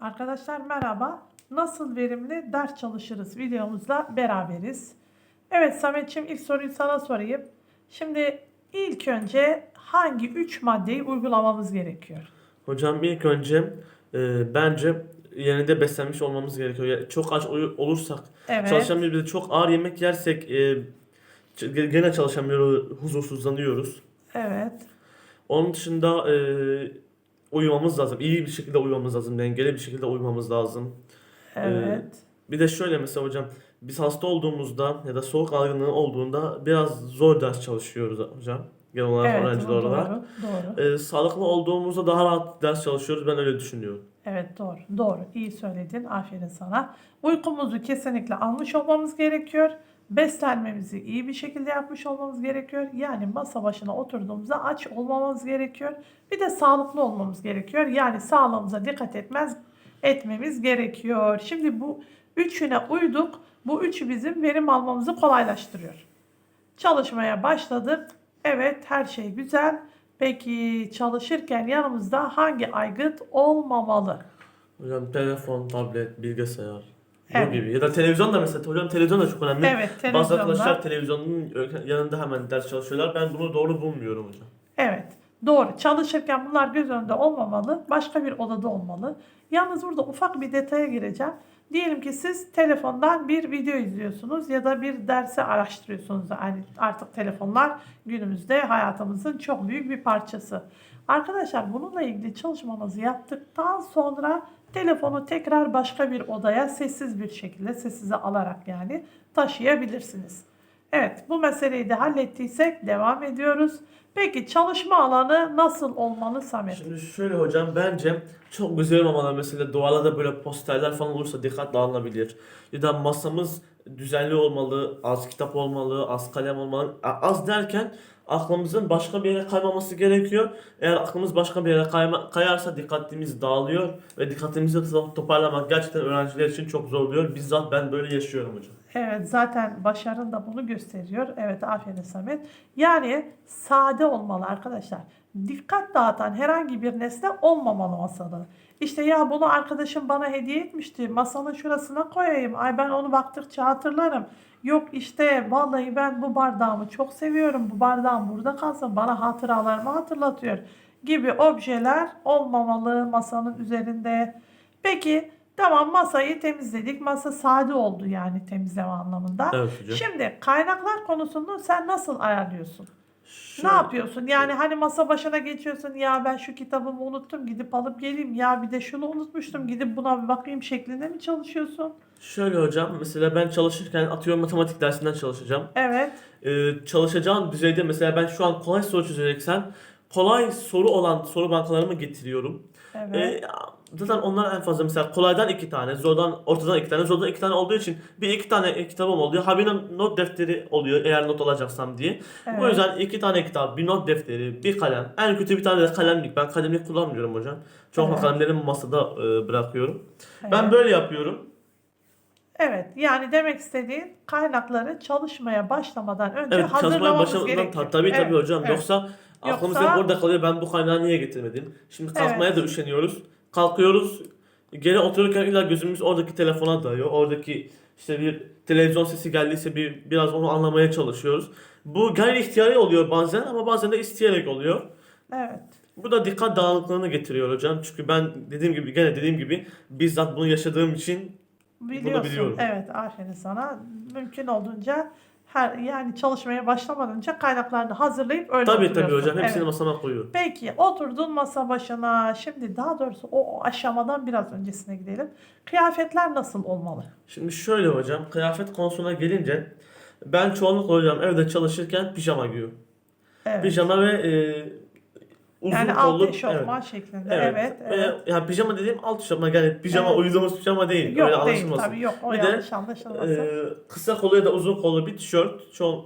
Arkadaşlar merhaba. Nasıl verimli ders çalışırız videomuzla beraberiz. Evet Sametçim ilk soruyu sana sorayım. Şimdi ilk önce hangi 3 maddeyi uygulamamız gerekiyor? Hocam ilk önce e, bence yerinde beslenmiş olmamız gerekiyor. Ya- Çok aç ol- olursak, Evet. çalışamıyoruz. Bir de çok ağır yemek yersek e, ç- gene çalışamıyoruz, huzursuzlanıyoruz. Evet. Onun dışında e, uyumamız lazım. İyi bir şekilde uyumamız lazım. Dengeli bir şekilde uyumamız lazım. Evet. Bir de şöyle mesela hocam biz hasta olduğumuzda ya da soğuk algınlığı olduğunda biraz zor ders çalışıyoruz hocam. Genel olarak Evet, öğrenciler doğru, olarak. doğru. E, sağlıklı olduğumuzda daha rahat ders çalışıyoruz. Ben öyle düşünüyorum. Evet doğru. Doğru. İyi söyledin. Aferin sana. Uykumuzu kesinlikle almış olmamız gerekiyor. Beslenmemizi iyi bir şekilde yapmış olmamız gerekiyor. Yani masa başına oturduğumuzda aç olmamamız gerekiyor. Bir de sağlıklı olmamız gerekiyor. Yani sağlığımıza dikkat etmez etmemiz gerekiyor. Şimdi bu üçüne uyduk. Bu üçü bizim verim almamızı kolaylaştırıyor. Çalışmaya başladık. Evet her şey güzel. Peki çalışırken yanımızda hangi aygıt olmamalı? Hocam telefon, tablet, bilgisayar Evet. gibi. Ya da televizyon da mesela. Hocam televizyon da çok önemli. Evet Bazı televizyonda. arkadaşlar televizyonun yanında hemen ders çalışıyorlar. Ben bunu doğru bulmuyorum hocam. Evet doğru. Çalışırken bunlar göz önünde olmamalı. Başka bir odada olmalı. Yalnız burada ufak bir detaya gireceğim. Diyelim ki siz telefondan bir video izliyorsunuz ya da bir dersi araştırıyorsunuz. Yani artık telefonlar günümüzde hayatımızın çok büyük bir parçası. Arkadaşlar bununla ilgili çalışmanızı yaptıktan sonra telefonu tekrar başka bir odaya sessiz bir şekilde sessize alarak yani taşıyabilirsiniz. Evet bu meseleyi de hallettiysek devam ediyoruz. Peki çalışma alanı nasıl olmalı Samet? Şimdi şöyle hocam bence çok güzel olmalı. Mesela duvarlarda böyle posterler falan olursa dikkat dağılabilir. Ya da masamız düzenli olmalı, az kitap olmalı, az kalem olmalı. Az derken aklımızın başka bir yere kaymaması gerekiyor. Eğer aklımız başka bir yere kayma, kayarsa dikkatimiz dağılıyor ve dikkatimizi to- toparlamak gerçekten öğrenciler için çok zor oluyor. Bizzat ben böyle yaşıyorum hocam. Evet zaten başarın da bunu gösteriyor. Evet aferin Samet. Yani sade olmalı arkadaşlar. Dikkat dağıtan herhangi bir nesne olmamalı masada. İşte ya bunu arkadaşım bana hediye etmişti. Masanın şurasına koyayım. Ay ben onu baktıkça hatırlarım. Yok işte vallahi ben bu bardağımı çok seviyorum. Bu bardağım burada kalsın. Bana hatıralarımı hatırlatıyor. Gibi objeler olmamalı masanın üzerinde. Peki tamam masayı temizledik. Masa sade oldu yani temizleme anlamında. Evet hocam. Şimdi kaynaklar konusunu sen nasıl ayarlıyorsun? Şöyle- Ne yapıyorsun? Yani hani masa başına geçiyorsun ya ben şu kitabımı unuttum gidip alıp geleyim ya bir de şunu unutmuştum gidip buna bir bakayım şeklinde mi çalışıyorsun? Şöyle hocam mesela ben çalışırken atıyorum matematik dersinden çalışacağım. Evet. Ee, çalışacağım düzeyde mesela ben şu an kolay soru çözeceksem kolay soru olan soru bankalarımı getiriyorum. Evet. Ee, zaten onlar en fazla mesela kolaydan iki tane, zordan ortadan iki tane, zordan iki tane olduğu için bir iki tane kitabım oluyor. Ha benim not defteri oluyor eğer not alacaksam diye. evet. O yüzden iki tane kitap, bir not defteri, bir kalem. En kötü bir tane de kalemlik. Ben kalemlik kullanmıyorum hocam. Çok Evet. kalemlerimi masada e, bırakıyorum. evet. Ben böyle yapıyorum. Evet. Yani demek istediğin kaynakları çalışmaya başlamadan önce Evet hazırlamamız başlamadan gerekiyor. ta- tabii tabii Evet, hocam. evet. Yoksa aklımız Yoksa- hep orada kalıyor. Ben bu kaynağı niye getirmedim? Şimdi kalkmaya Evet. da üşeniyoruz. Kalkıyoruz. Geri otururken illa gözümüz oradaki telefona dayıyor. Oradaki işte bir televizyon sesi geldiyse bir biraz onu anlamaya çalışıyoruz. Bu gayri ihtiyari oluyor bazen ama bazen de isteyerek oluyor. Evet. Bu da dikkat dağınıklığını getiriyor hocam. Çünkü ben dediğim gibi gene dediğim gibi bizzat bunu yaşadığım için Biliyorsun. biliyorum. Evet, aferin sana. Mümkün olduğunca her yani çalışmaya başlamadan önce kaynaklarını hazırlayıp öyle tabii tabii hocam hepsini Evet. masama koyuyorum. Peki oturdun masa başına. Şimdi daha doğrusu o, o aşamadan biraz öncesine gidelim. Kıyafetler nasıl olmalı? Şimdi şöyle hocam kıyafet konusuna gelince ben çoğunlukla hocam evde çalışırken pijama giyiyorum. Evet. Pijama ve e, uzun yani kollu alt eşofman şeklinde. Evet. Evet. Ve evet. yani pijama dediğim alt eşofman yani pijama Evet. uyuduğumuz pijama değil. Yok öyle değil anlaşılmasın. tabii yok. O Bir de, yanlış anlaşılmasın. E, kısa kollu ya da uzun kollu bir tişört. Çok...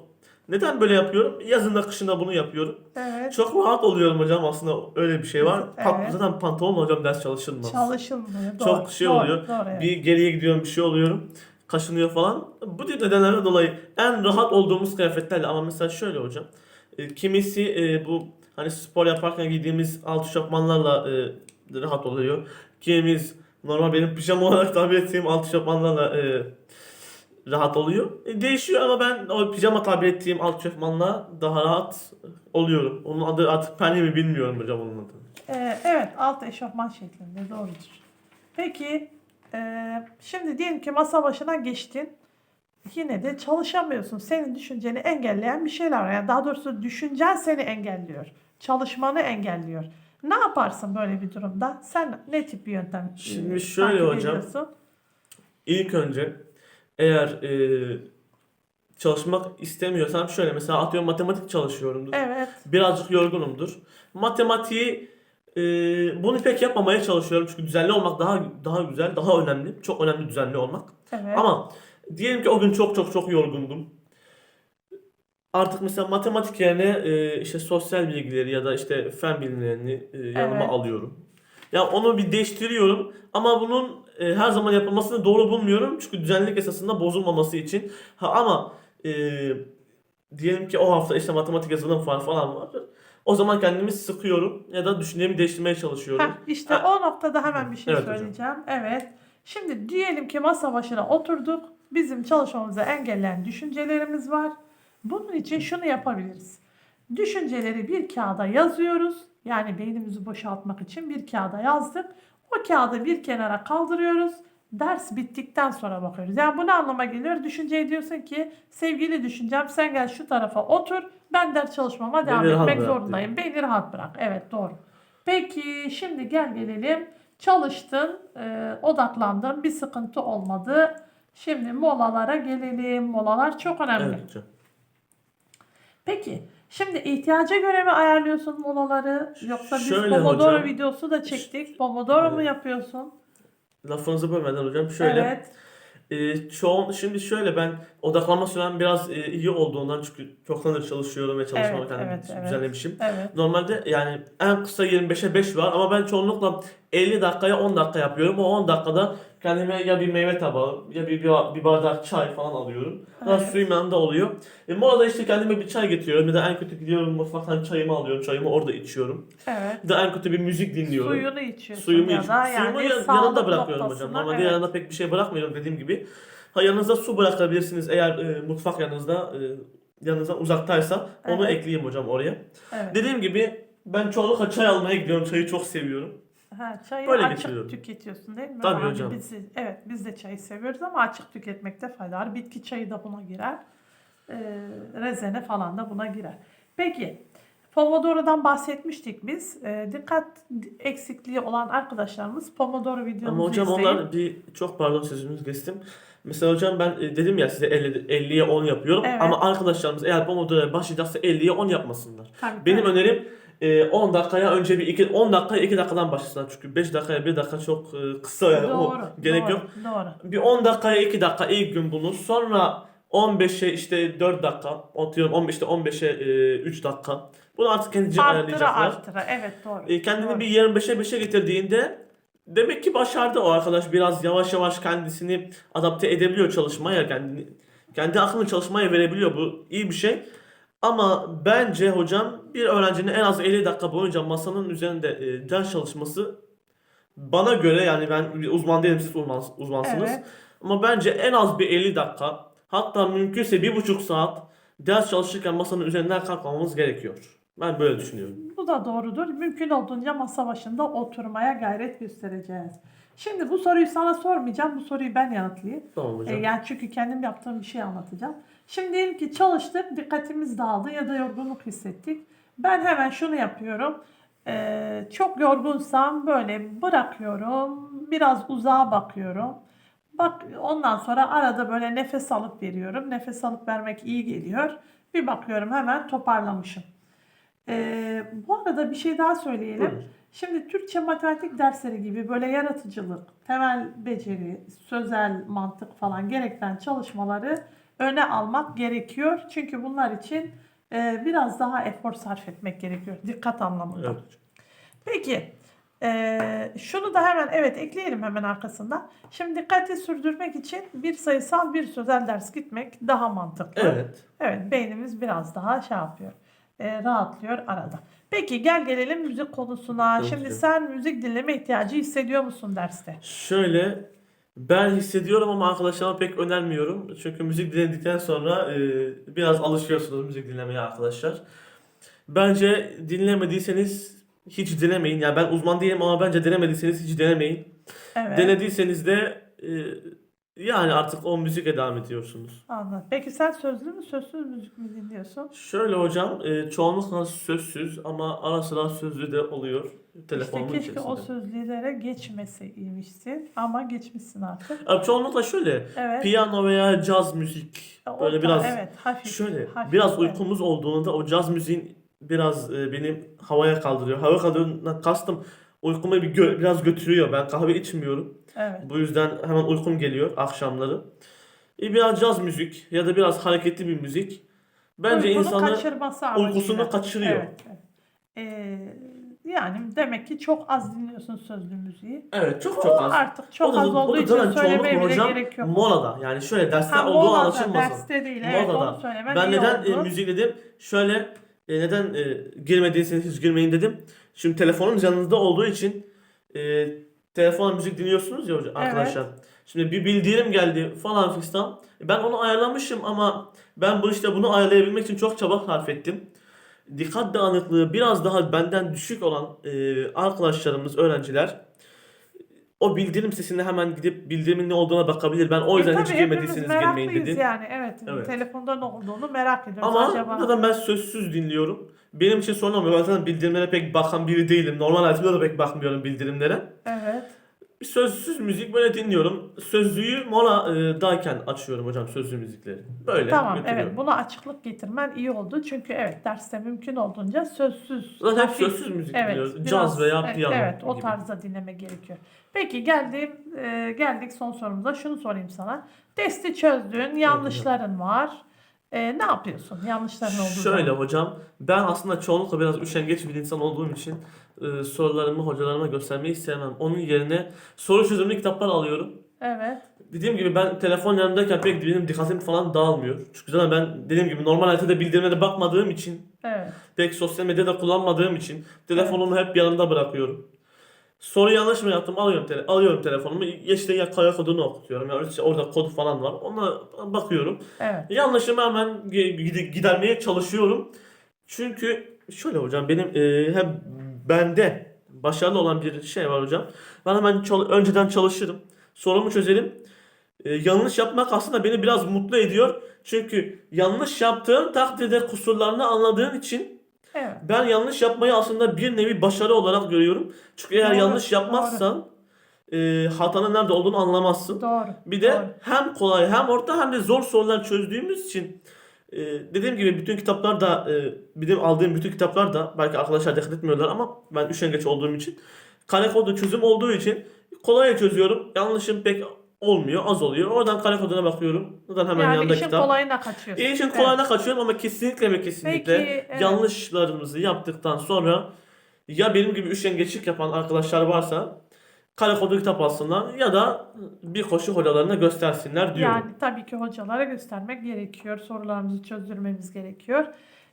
Neden böyle yapıyorum? Yazında kışında bunu yapıyorum. evet. Çok rahat oluyorum hocam aslında öyle bir şey var. Evet. Pat- Zaten pantolon hocam ders çalışılmaz. Çalışılmıyor. Doğru. Çok şey doğru, oluyor. Doğru, evet. Bir geriye gidiyorum bir şey oluyorum. Kaşınıyor falan. Bu tip nedenlerden dolayı en rahat olduğumuz kıyafetlerle ama mesela şöyle hocam. E, kimisi e, bu hani spor yaparken giydiğimiz alt şapmanlarla e, rahat oluyor. Kimimiz Normal benim pijama olarak tabir ettiğim alt eşofmanlarla e, rahat oluyor. E, değişiyor ama ben o pijama tabir ettiğim alt eşofmanla daha rahat oluyorum. Onun adı artık penye mi bilmiyorum hocam onun adını. Ee, evet alt eşofman şeklinde doğrudur. Peki ee, şimdi diyelim ki masa başına geçtin. Yine de çalışamıyorsun. Senin düşünceni engelleyen bir şeyler var. Yani daha doğrusu düşüncen seni engelliyor. Çalışmanı engelliyor. Ne yaparsın böyle bir durumda? Sen ne tip bir yöntem e, Şimdi şöyle takip hocam. ediyorsun? İlk önce eğer e, çalışmak istemiyorsam şöyle mesela atıyorum matematik çalışıyorumdur. Evet. Birazcık yorgunumdur. Matematiği e, bunu pek yapmamaya çalışıyorum çünkü düzenli olmak daha daha güzel, daha önemli. Çok önemli düzenli olmak. Evet. Ama diyelim ki o gün çok çok çok yorgundum. Artık mesela matematik yerine e, işte sosyal bilgileri ya da işte fen bilimlerini e, yanıma Evet. alıyorum. Ya onu bir değiştiriyorum ama bunun e, her zaman yapılmasını doğru bulmuyorum çünkü düzenlilik esasında bozulmaması için. Ha ama e, diyelim ki o hafta işte matematik yazılım falan falan var. O zaman kendimi sıkıyorum ya da düşüncemi değiştirmeye çalışıyorum. Heh, işte Ha. o noktada hemen bir şey Evet hocam. söyleyeceğim. Evet. Şimdi diyelim ki masa başına oturduk. Bizim çalışmamızı engelleyen düşüncelerimiz var. Bunun için şunu yapabiliriz. Düşünceleri bir kağıda yazıyoruz. Yani beynimizi boşaltmak için bir kağıda yazdık. O kağıdı bir kenara kaldırıyoruz. Ders bittikten sonra bakıyoruz. Yani bu ne anlama geliyor? Düşünceye diyorsun ki sevgili düşüncem sen gel şu tarafa otur. Ben ders çalışmama devam Beni etmek zorundayım. Beni rahat bırak. Evet doğru. Peki şimdi gel gelelim. Çalıştın, e, odaklandın, bir sıkıntı olmadı. Şimdi molalara gelelim. Molalar çok önemli. Evet hocam. Peki şimdi ihtiyaca göre mi ayarlıyorsun molaları? Yoksa biz Şöyle Pomodoro hocam. videosu da çektik. Pomodoro mu Evet. yapıyorsun? Lafınızı bölmeden hocam şöyle. Evet. Ee, çoğun, şimdi şöyle ben odaklanma sürem biraz e, iyi olduğundan çünkü çoktandır çalışıyorum ve çalışmamı Evet, kendim evet, evet. düzenlemişim. Evet. Normalde yani en kısa 25'e 5 var ama ben çoğunlukla 50 dakikaya 10 dakika yapıyorum. O 10 dakikada kendime ya bir meyve tabağı ya bir, bir, bir bardak çay falan alıyorum. Daha Evet. suyum yanında oluyor. E, molada işte kendime bir çay getiriyorum ya da en kötü gidiyorum mutfaktan çayımı alıyorum. Çayımı orada içiyorum. Evet. Ya da en kötü bir müzik dinliyorum. Suyunu içiyorsun Suyumu, ya da suyumu yani yan- sağlık yanında bırakıyorum hocam. Normalde evet. yanında pek bir şey bırakmıyorum dediğim gibi. Ha yanınızda su bırakabilirsiniz eğer e, mutfak yanınızda e, yanınızdan uzaktaysa onu Evet. ekleyeyim hocam oraya. Evet. Dediğim gibi ben çoğunlukla çay almaya gidiyorum. Çayı çok seviyorum. Ha, çayı Böyle açık tüketiyorsun değil mi? Tabii hocam. Biz, evet biz de çayı seviyoruz ama açık tüketmekte fayda var. Bitki çayı da buna girer. Ee, rezene falan da buna girer. Peki Pomodoro'dan bahsetmiştik biz. Ee, dikkat eksikliği olan arkadaşlarımız Pomodoro videomuzu Ama hocam izleyin. onlar bir çok pardon sözünüzü kestim. Mesela hocam ben e, dedim ya size 50, 50'ye 10 yapıyorum Evet. ama arkadaşlarımız eğer Pomodoro'ya başlayacaksa 50'ye 10 yapmasınlar. Tabii, Benim tabii. önerim e, 10 dakikaya önce bir 2 10 dakikaya 2 dakikadan başlasınlar. Çünkü 5 dakikaya 1 dakika çok e, kısa yani doğru, o gerek doğru, yok. Doğru. Bir 10 dakikaya 2 dakika ilk gün bunu. Sonra 15'e işte 4 dakika. Atıyorum 15'te 15'e e, 3 dakika. Bunu artık kendince Arttıra ayarlayacaklar. arttıra. Evet doğru. E, kendini Doğru. bir 25'e 5'e getirdiğinde demek ki başardı o arkadaş. Biraz yavaş yavaş kendisini adapte edebiliyor çalışmaya. Kendini, kendi aklını çalışmaya verebiliyor. Bu iyi bir şey. Ama bence hocam bir öğrencinin en az 50 dakika boyunca masanın üzerinde e, ders çalışması bana göre yani ben uzman değilim siz uzman, uzmansınız. Evet. Ama bence en az bir 50 dakika hatta mümkünse bir buçuk saat ders çalışırken masanın üzerinden kalkmamamız gerekiyor. Ben böyle düşünüyorum. Bu da doğrudur. Mümkün olduğunca masa başında oturmaya gayret göstereceğiz. Şimdi bu soruyu sana sormayacağım. Bu soruyu ben yanıtlayayım. Tamam E, hocam. yani çünkü kendim yaptığım bir şey anlatacağım. Şimdi diyelim ki çalıştık, dikkatimiz dağıldı ya da yorgunluk hissettik. Ben hemen şunu yapıyorum. E, çok yorgunsam böyle bırakıyorum. Biraz uzağa bakıyorum. Bak ondan sonra arada böyle nefes alıp veriyorum. Nefes alıp vermek iyi geliyor. Bir bakıyorum hemen toparlamışım. E, bu arada bir şey daha söyleyelim. Şimdi Türkçe matematik dersleri gibi böyle yaratıcılık, temel beceri, sözel mantık falan gerektiren çalışmaları öne almak gerekiyor. Çünkü bunlar için e, biraz daha efor sarf etmek gerekiyor. Dikkat anlamında. Evet. Peki. e, şunu da hemen evet ekleyelim hemen arkasından. Şimdi dikkati sürdürmek için bir sayısal bir sözel ders gitmek daha mantıklı. Evet. Evet beynimiz biraz daha şey yapıyor. e, rahatlıyor arada. Peki gel gelelim müzik konusuna. Tabii Şimdi ki. sen müzik dinleme ihtiyacı hissediyor musun derste? Şöyle ben hissediyorum ama arkadaşlarıma pek önermiyorum. Çünkü müzik dinledikten sonra e, biraz alışıyorsunuz müzik dinlemeye arkadaşlar. Bence dinlemediyseniz hiç denemeyin. Yani ben uzman değilim ama bence denemediyseniz hiç denemeyin. Evet. Denediyseniz de e, yani artık o müzikle devam ediyorsunuz. Anladım. Peki sen sözlü mü sözsüz müzik mi dinliyorsun? Şöyle hocam e, çoğunlukla sözsüz ama ara sıra sözlü de oluyor telefonumun işte keşke içerisinde. o sözlülere geçmeseymişsin ama geçmişsin artık. Abi çoğunlukla şöyle Evet. piyano veya caz müzik O böyle da- biraz evet hafif. şöyle hafif, biraz evet. uykumuz olduğunda o caz müziğin biraz e, benim havaya kaldırıyor. Hava kaldırdığından kastım uykumu bir gö- biraz götürüyor. Ben kahve içmiyorum. Evet. Bu yüzden hemen uykum geliyor akşamları. E, biraz caz müzik ya da biraz hareketli bir müzik bence Uykunu insanı kaçırması amacıyla. uykusunu kaçırıyor. Evet. evet. Ee, yani demek ki çok az dinliyorsun sözlü müziği. evet çok çok az. artık çok O da- az o da olduğu için zaten söylemeye bile hocam gerek yok. Molada yani şöyle dersler Ha, olduğu molada, anlaşılmasın. derste değil. Evet Molada. onu söylemen Ben iyi neden e, oldu. müzik dedim? Şöyle e, neden e, girmediyseniz hiç girmeyin dedim. Şimdi telefonun yanınızda olduğu için e, telefon müzik dinliyorsunuz ya hocam Evet. arkadaşlar. Şimdi bir bildirim geldi falan fistan. Ben onu ayarlamışım ama ben bu işte bunu ayarlayabilmek için çok çaba sarf ettim. Dikkat dağınıklığı biraz daha benden düşük olan e, arkadaşlarımız, öğrenciler o bildirim sesine hemen gidip bildirimin ne olduğuna bakabilir. Ben o yüzden E, hiç girmediyseniz girmeyin dedim. yani evet. Evet. Telefonda ne olduğunu merak ediyoruz. Ama Acaba zaten ben sözsüz dinliyorum. Benim için sorun olmuyor. Ben zaten bildirimlere pek bakan biri değilim. Normal hayatımda da pek bakmıyorum bildirimlere. Evet. Sözsüz müzik böyle dinliyorum. Sözlüğü moladayken açıyorum hocam sözlü müzikleri. Böyle Tamam götürüyorum. evet buna açıklık getirmen iyi oldu. Çünkü evet derste mümkün olduğunca sözsüz. Zaten hep hafif- sözsüz müzik Evet, dinliyoruz. biraz- Caz veya evet, piyano Evet, o gibi. tarzda dinleme gerekiyor. Peki geldim e, geldik son sorumuza. Şunu sorayım sana. Testi çözdün, yanlışların var. E, ne yapıyorsun? Yanlışların olduğu Şöyle zaman. hocam, ben aslında çoğunlukla biraz üşengeç bir insan olduğum için e, sorularımı hocalarıma göstermeyi sevmem. Onun yerine soru çözümlü kitaplar alıyorum. Evet. Dediğim gibi ben telefon yanımdayken pek benim dikkatim falan dağılmıyor. Çünkü zaten ben dediğim gibi normal hayatta da bildirimlere bakmadığım için, Evet. pek sosyal medyada kullanmadığım için telefonumu hep yanımda bırakıyorum. Soru yanlış mı yaptım alıyorum, tele alıyorum telefonumu. İşte ya kaya kodunu okutuyorum. Ya işte orada kod falan var. Ona bakıyorum. Evet. Yanlışımı hemen gi- gide- gidermeye çalışıyorum. Çünkü şöyle hocam benim e, hem bende başarılı olan bir şey var hocam. Ben hemen çal- önceden çalışırım. Sorumu çözerim. E, yanlış yapmak aslında beni biraz mutlu ediyor. Çünkü yanlış yaptığın takdirde kusurlarını anladığın için Evet. ben yanlış yapmayı aslında bir nevi başarı olarak görüyorum. Çünkü eğer Doğru, yanlış yapmazsan e, hatanın nerede olduğunu anlamazsın. Doğru. Bir de Doğru. hem kolay hem orta hem de zor sorular çözdüğümüz için e, dediğim gibi bütün kitaplar da e, benim aldığım bütün kitaplar da belki arkadaşlar dikkat etmiyorlar ama ben üşengeç olduğum için kare kodu çözüm olduğu için kolay çözüyorum. Yanlışım pek olmuyor, az oluyor. Oradan kare koduna bakıyorum. Zaten hemen yani yanında işin kitap. kolayına kaçıyorsun. İşin Evet. kolayına kaçıyorum ama kesinlikle ve kesinlikle Peki, evet. yanlışlarımızı yaptıktan sonra ya benim gibi üşengeçlik yapan arkadaşlar varsa kare kodu kitap alsınlar ya da bir koşu hocalarına göstersinler diyorum. Yani tabii ki hocalara göstermek gerekiyor. Sorularımızı çözdürmemiz gerekiyor.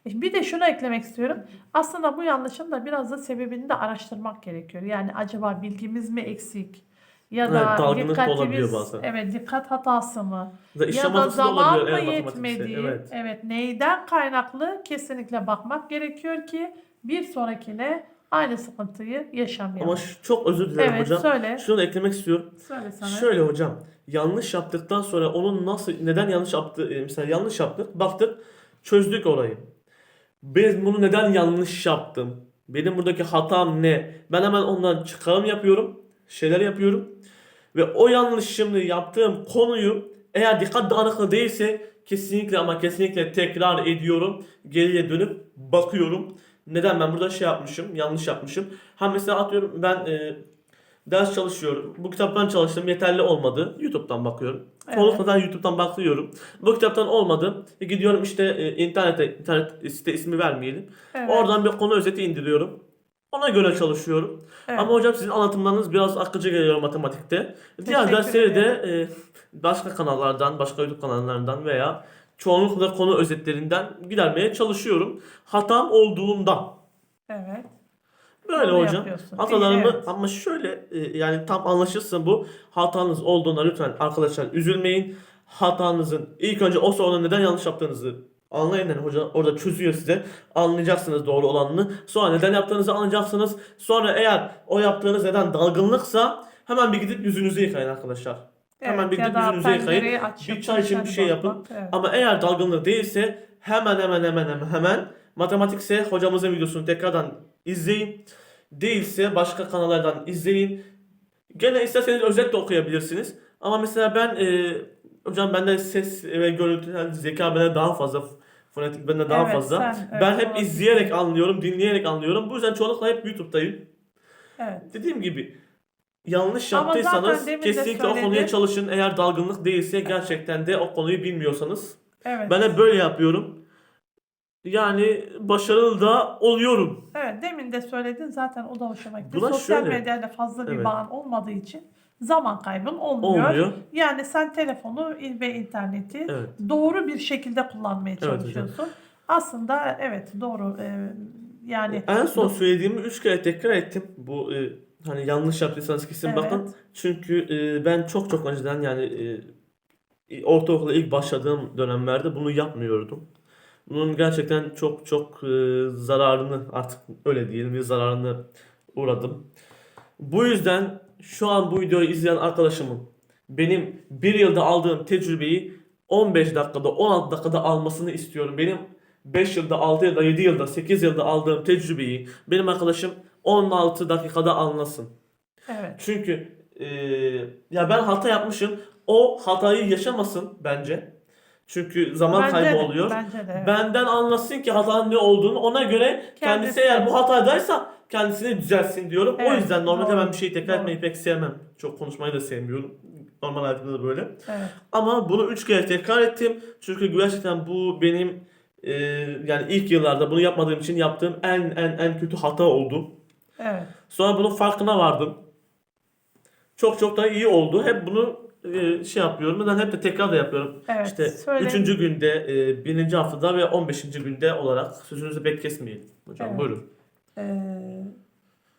E, Bir de şunu eklemek istiyorum. Aslında bu yanlışın da biraz da sebebini de araştırmak gerekiyor. Yani acaba bilgimiz mi eksik? Ya Evet, da dalgınlık da olabiliyor bazen. evet dikkat hatası mı? Ya da ya da zaman mı eğer matematikse. yetmedi? Evet. Evet, neyden kaynaklı kesinlikle bakmak gerekiyor ki bir sonrakine aynı sıkıntıyı yaşamayalım. Ama çok özür dilerim evet, hocam. söyle. Şunu eklemek istiyorum. Söyle sana. Şöyle hocam, yanlış yaptıktan sonra onun nasıl, neden yanlış yaptı, e, mesela yanlış yaptık, baktık, çözdük orayı. Ben bunu neden yanlış yaptım? Benim buradaki hatam ne? Ben hemen ondan çıkarım yapıyorum, şeyler yapıyorum. Ve o yanlışımı yaptığım konuyu eğer dikkat dağınıklığı değilse kesinlikle ama kesinlikle tekrar ediyorum. Geriye dönüp bakıyorum. Neden ben burada şey yapmışım, yanlış yapmışım. Ha mesela atıyorum ben e, ders çalışıyorum. Bu kitaptan çalıştım yeterli olmadı. YouTube'dan bakıyorum. Evet. Çoğunlukla YouTube'dan bakıyorum. Bu kitaptan olmadı. E, gidiyorum işte e, internete, internet site ismi vermeyelim. Evet, Oradan bir konu özeti indiriyorum. Ona göre çalışıyorum. evet. Ama hocam sizin anlatımlarınız biraz akıcı geliyor matematikte. Diğer dersleri de e, başka kanallardan, başka YouTube kanallarından veya çoğunlukla konu özetlerinden gidermeye çalışıyorum. Hatam olduğunda. Evet. Böyle Onu hocam. yapıyorsun. Hatalarımı İyi, evet. ama şöyle e, yani tam anlaşılsın bu. Hatanız olduğunda lütfen arkadaşlar üzülmeyin. Hatanızın ilk önce o sorunun neden yanlış yaptığınızı anlayın. Yani hoca orada çözüyor size. Anlayacaksınız doğru olanını. Sonra neden yaptığınızı anlayacaksınız. Sonra eğer o yaptığınız neden dalgınlıksa hemen bir gidip yüzünüzü yıkayın arkadaşlar. Hemen Evet, bir ya gidip yüzünüzü yıkayın. Bir çay için bir şey yapın. Evet. Ama eğer dalgınlık değilse hemen hemen hemen hemen hemen matematikse hocamızın videosunu tekrardan izleyin. Değilse başka kanallardan izleyin. Gene isterseniz özet de okuyabilirsiniz. Ama mesela ben e, hocam bende ses ve görüntüden zeka bende daha fazla fonetik bende daha Evet, fazla. sen, evet, ben hep olabilir. izleyerek anlıyorum, dinleyerek anlıyorum. Bu yüzden çoğunlukla hep YouTube'dayım. Evet. Dediğim gibi yanlış Ama yaptıysanız kesinlikle o konuya çalışın. Eğer dalgınlık değilse gerçekten de o konuyu bilmiyorsanız Evet. ben de böyle yapıyorum. Yani başarılı da oluyorum. Evet demin de söyledin zaten o da hoşuma gitti. Buna Sosyal şöyle- medyayla fazla bir Evet. bağın olmadığı için zaman kaybın olmuyor. Olmuyor. Yani sen telefonu ve interneti Evet. doğru bir şekilde kullanmaya çalışıyorsun. Aslında evet doğru. Ee, yani En son söylediğimi 3 kere tekrar ettim. Bu e, hani yanlış yaptıysanız kesin Evet. bakın. Çünkü e, ben çok çok önceden yani e, ortaokula ilk başladığım dönemlerde bunu yapmıyordum. Bunun gerçekten çok çok e, zararını artık öyle diyelim bir zararını uğradım. Bu yüzden şu an bu videoyu izleyen arkadaşımın benim bir yılda aldığım tecrübeyi 15 dakikada 16 dakikada almasını istiyorum. Benim 5 yılda 6 yılda 7 yılda 8 yılda aldığım tecrübeyi benim arkadaşım 16 dakikada anlasın. evet. Çünkü e, ya ben hata yapmışım. O hatayı yaşamasın bence. Çünkü zaman Bence kaybı de, oluyor. Bence de evet. Benden anlasın ki hatanın ne olduğunu ona göre kendisi, Kendisi- eğer bu hatadaysa kendisini düzelsin diyorum. o Evet, yüzden normalde doğru, ben bir şeyi tekrar doğru. etmeyi pek sevmem. Çok konuşmayı da sevmiyorum. Normal hayatımda da böyle. Evet. Ama bunu üç kere tekrar ettim. Çünkü gerçekten bu benim e, yani ilk yıllarda bunu yapmadığım için yaptığım en en en kötü hata oldu. Evet. Sonra bunun farkına vardım. Çok çok da iyi oldu. Hep bunu e, şey yapıyorum. Ben hep de tekrar da yapıyorum. Evet. İşte Söyle- 3. günde, e, 1. haftada ve 15. günde olarak sözünüzü pek kesmeyin. Hocam Evet. buyurun. Ee,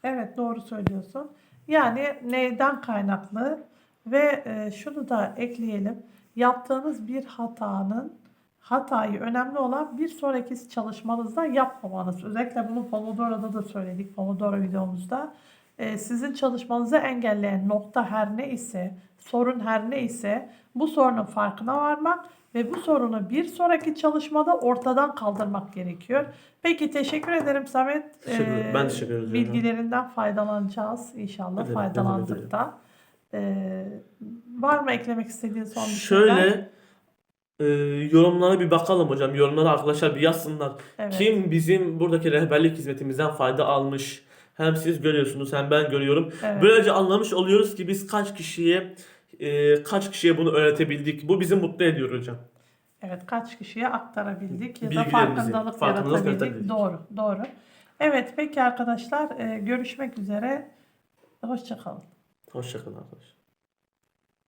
evet doğru söylüyorsun. Yani neyden kaynaklı ve e, şunu da ekleyelim. Yaptığınız bir hatanın hatayı önemli olan bir sonraki çalışmanızda yapmamanız. Özellikle bunu Pomodoro'da da söyledik. Pomodoro videomuzda. Ee, sizin çalışmanızı engelleyen nokta her ne ise, sorun her ne ise bu sorunun farkına varmak ve bu sorunu bir sonraki çalışmada ortadan kaldırmak gerekiyor. Peki teşekkür ederim Samet. Teşekkür ederim. Ee, Ben teşekkür ederim. Bilgilerinden faydalanacağız inşallah. Ne Faydalandık da. Ee, var mı eklemek istediğin son bir şeyler? Şöyle e, yorumlara bir bakalım hocam. Yorumlara arkadaşlar bir yazsınlar. Evet. Kim bizim buradaki rehberlik hizmetimizden fayda almış? Hem siz görüyorsunuz hem ben görüyorum. Evet. Böylece anlamış oluyoruz ki biz kaç kişiye e, kaç kişiye bunu öğretebildik. Bu bizi mutlu ediyor hocam. Evet kaç kişiye aktarabildik ya da farkındalık, yaratabildik. Doğru, doğru. Evet peki arkadaşlar e, görüşmek üzere. Hoşçakalın. Hoşçakalın arkadaşlar.